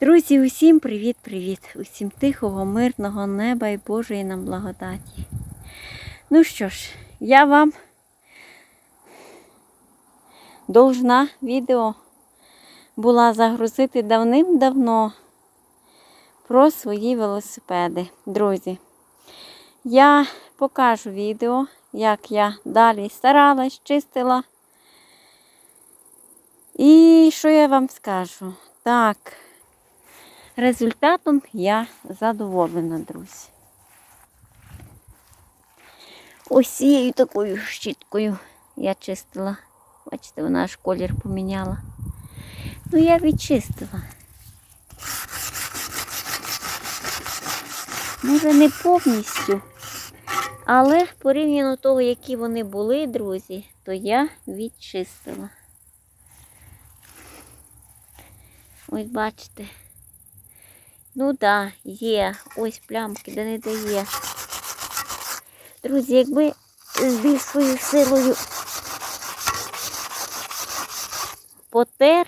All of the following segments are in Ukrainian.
Друзі, усім привіт-привіт! Усім тихого, мирного неба і Божої нам благодаті. Ну що ж, я вам должна відео була загрузити давним-давно про свої велосипеди. Друзі, я покажу відео, як я далі старалась, чистила. І що я вам скажу? Так, результатом я задоволена, друзі. Ось цією такою щіткою я чистила. Бачите, вона аж колір поміняла. Ну, я відчистила. Може, не повністю, але порівняно того, які вони були, друзі, то я відчистила. Ось бачите. Ну да, є. Ось плямки, де не дає. Друзі, якби з більшою силою потер,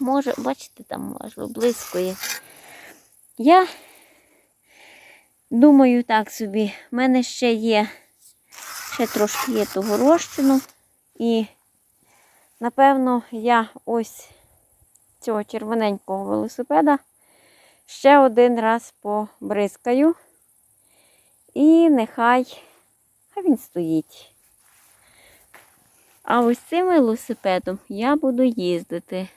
може, бачите, там аж блискує. Я думаю так собі, в мене ще є, ще трошки є того розчину. І, напевно, я ось цього червоненького велосипеда ще один раз побризкаю. І нехай хай він стоїть. А ось цим велосипедом я буду їздити.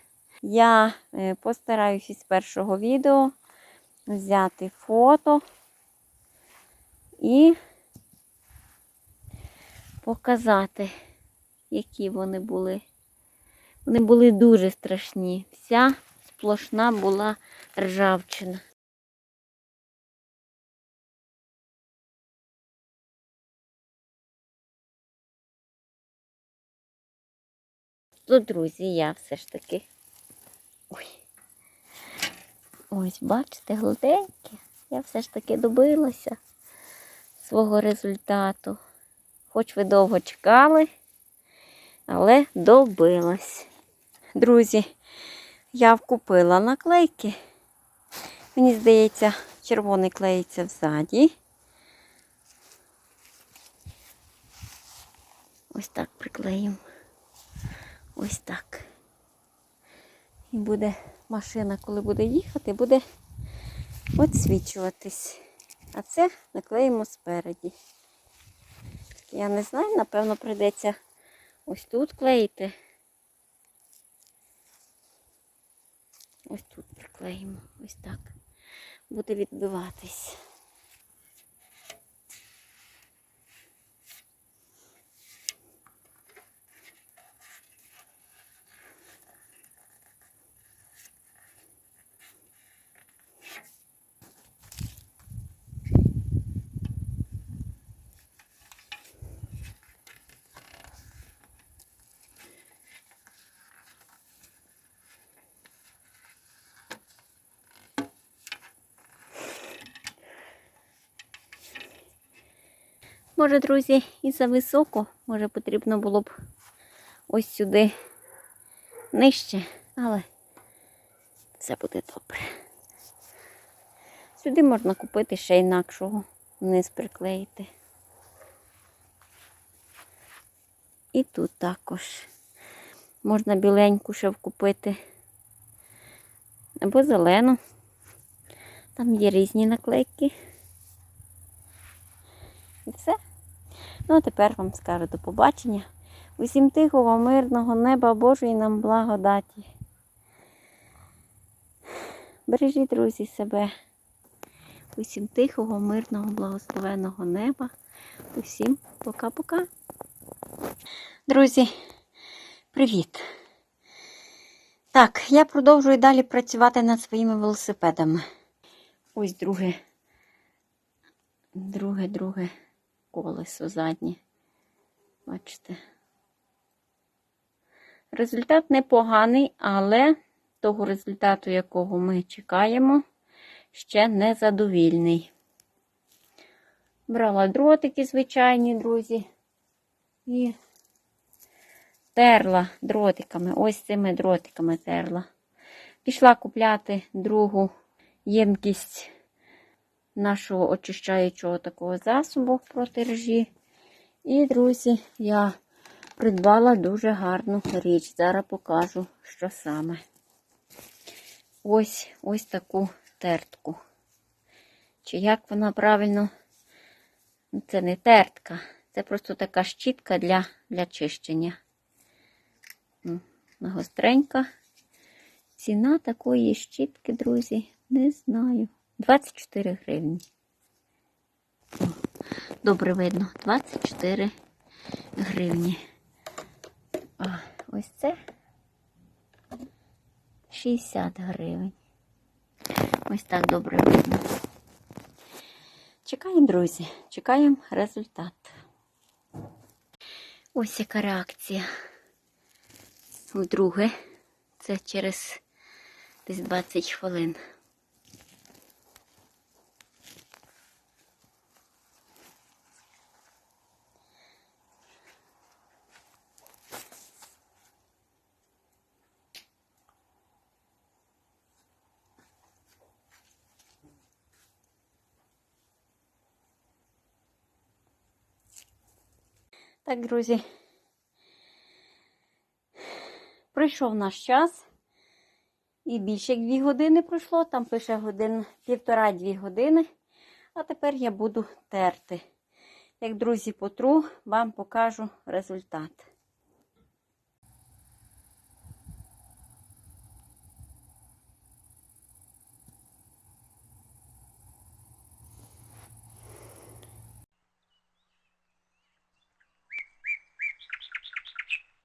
Я е, постараюся із першого відео взяти фото і показати, які вони були. Вони були дуже страшні. Вся сплошна була ржавчина. То, друзі, я все ж таки. Ой. Ось, бачите, гладеньке. Я все ж таки добилася свого результату. Хоч ви довго чекали, але добилась. Друзі, я вкупила наклейки. Мені здається, червоний клеїться взаді. Ось так приклеїмо. Ось так. І буде машина, коли буде їхати, буде відсвічуватись. А це наклеїмо спереді. Я не знаю, напевно, прийдеться ось тут клеїти. Ось тут приклеїмо. Ось так. Буде відбиватись. Може, друзі, і за високо, може потрібно було б ось сюди нижче, але все буде добре. Сюди можна купити ще інакшого, вниз приклеїти. І тут також можна біленьку ще вкупити. Або зелену. Там є різні наклейки. І все. Ну, а тепер вам скажу до побачення. Усім тихого, мирного неба Божої нам благодаті. Бережіть, друзі, себе. Усім тихого, мирного, благословеного неба. Усім пока-пока. Друзі, привіт! Так, я продовжую далі працювати над своїми велосипедами. Ось друге, друге, друге колесо заднє. Бачите. Результат непоганий, але того результату, якого ми чекаємо, ще не задовільний. Брала дротики звичайні, друзі, і терла дротиками. Ось цими дротиками терла. Пішла купляти другу ємкість нашого очищаючого такого засобу проти ржі. І, друзі, я придбала дуже гарну річ. Зараз покажу, що саме. Ось ось таку тертку. Чи як вона правильно? Ну, Це не тертка, це просто така щітка для, для чищення. Гостренька. Ціна такої щітки, друзі, не знаю. 24 гривні. Добре видно, 24 гривні. А, ось це 60 гривень. Ось так добре видно. Чекаємо, друзі, чекаємо результат. Ось яка реакція. Вдруге, це через десь 20 хвилин. Так, друзі. Прийшов наш час. І більше як дві години пройшло, там пише годин, півтора-дві години. А тепер я буду терти. Як друзі, потру, вам покажу результат.